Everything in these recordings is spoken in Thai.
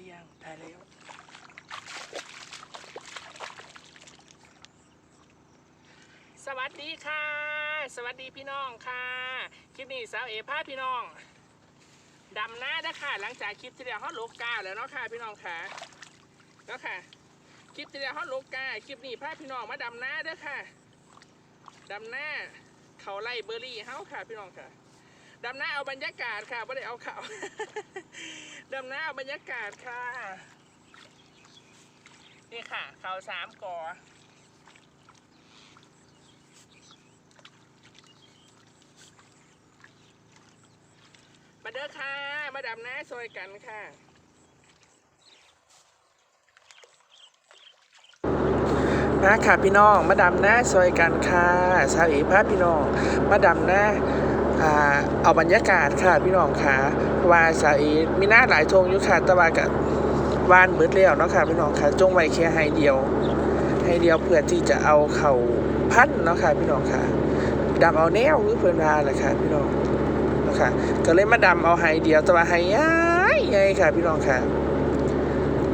รือยังถ่ายแล้วสวัสดีค่ะ สวัสดีพี่น้องค่ะ คลิปนี้สาวเอพาพี่น้องดำหน้านะค่ะ หลังจากคลิปที่แล้วเขาโลกกาแล้วเนาะค่ะพี่น้องค่ะเนาะค่ะ คลิปที่แล้วเขาโลกกาคลิปนี้พาพี่น้องมาดำหน้าเด้อค่ะดำหน้าเขาไล่เบอร์รี่เฮาค่ะพี่น้องค่ะ ดำหน้าเอาบรรยากาศค่ะไม่ได้เอาเขาดำหน้าเอาบรรยากาศค่ะ นี่ค่ะ เขาสามกอมาเด้อค่ะ มาดำน้าซอยกันค่ะมาค่ะพี่น้อง มาดำน้าซอยกันค่ะสาวเอกพาพี่น้อง มาดำน้าอ่า เอาบรรยากาศค่ะพี่น้องค่ะวาสาเอกมีหน้าหลายทงยู่ค่ะต่ว่ากับวานเบิดแล้วเนาะค่ะพี่น้องค่ะจงไว้แค่ให้เดียว ให้เดียวเพื่อที่จะเอาเข่าพันเนาะค่ะพี่น้องค่ะดำเอาแนวคือเพื่อนพาแหละค่ะพี่น้องนะคะก็เลยมาดำเอาไฮเดียวแต่ว่าไฮย้ายใหญ่ค่ะ พี่น้องค่ะ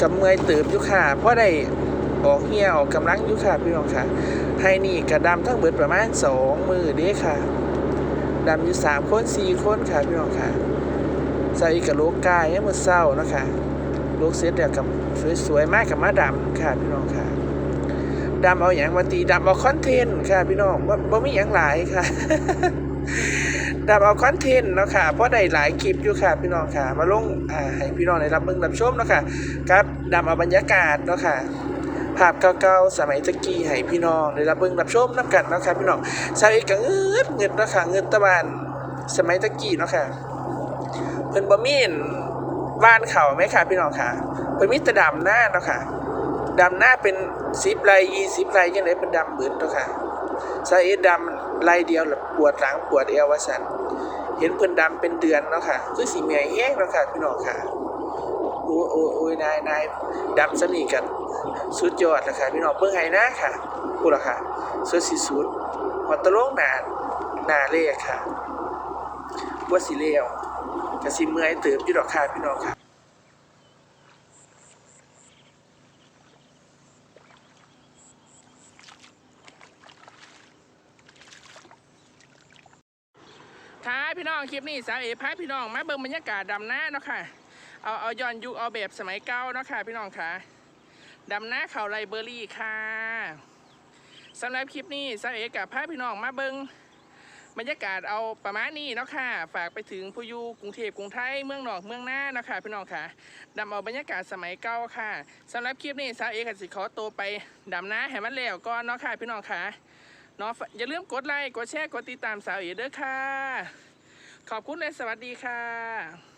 กับเมื่อยตืบยู่ค่ะเพราะได้ออกเหี่ยออกกำลังยู่ค่ะพี่น้องค่ะไฮนี่กระดำทั้งเบิดประมาณสองมือเด้ค่ะ ดำอยู่สามคนสี่คนค่ะพี่น้องค่ะใส่กับโลกกายให้มือเศร้านะคะโลกเสร็จแล้วกับสวยๆมากกับมาดำค่ะพี่น้องค่ะดำเอาอย่างวันตีดำเอาคอนเทนต์ค่ะ พี่น้องว่าบ่มีอย่างหลายค่ะดำเอาคอนเทนต์เนาะค่ะเพราะได้หลายคลิปอยู่ค่ะ พี่น้องค่ะ มาลงอ่าให้พี่น้องได้รับเบิ่งรับชมเนาะค่ะครับดำเอาบรรยากาศเนาะค่ะ ภาพเก่าๆสมัยตะกี้ให้พี่น้องได้รับเบิ่งรับชมนํกันเนาะค่ะพี่น้องชาวเอกก็เงืดเงืดเนาะค่ะเงืดตะวันสมัยตะกี้เนาะค่ะเพิ่นบ่มีนบ้านเขาไหมค่ะพี่น้องค่ะเพิ่นมีแต่ดำหน้าเนาะค่ะดำหน้าเป็น10ไร่20ไร่จังได๋เพิ่นดำเบิดเนาะค่ะสาเหตุดำไล่เดียวปวดหลังปวดเอววสันเห็นเพิ่นดำเป็นเดือนเนาะค่ะคือสีเมียแห้งเนาะค่ะพี่น้องค่ะ โอ้โอ้โอ้ยนายนายดำสนิทกันสุดยอดแล้วค่ะพี่น้องเบิ่งให้นะค่ะพูดละค่ะสุดสิสุดหัวตะโลกหนาหนาเลขค่ะบ่สิเลวก็สิเมื่อยเติบอยู่ดอกค่ะพี่น้องค่ะค่ะพี่น้องคลิปนี้สาวเอพาพี่น้องมาเบิ่งบรรยากาศดำหน้าเนาะค่ะ เอาเอาย้อนยุคเอาแบบสมัยเก่าเนาะค่ะ พี่น้องค่ะดำหน้าเขาไลเบอรี่ค่ะสำหรับคลิปนี้สาวเอกับพาพี่น้องมาเบิงบรรยากาศเอาประมาณนี้เนาะค่ะ ฝากไปถึงผู้อยู่กรุงเทพกรุงไทยเมืองนอกเมืองหน้าเนาะค่ะพี่น้องค่ะดำเอาบรรยากาศสมัยเก่าค่ะสำหรับคลิปนี้สาวเอกับสิขอตัวไปดำหน้าให้มันแล้วก่อนเนาะค่ะพี่น้องค่ะเนาะอย่าลืมกดไลค์กดแชร์กดติดตามสาวเอเด้อค่ะ ขอบคุณและสวัสดีค่ะ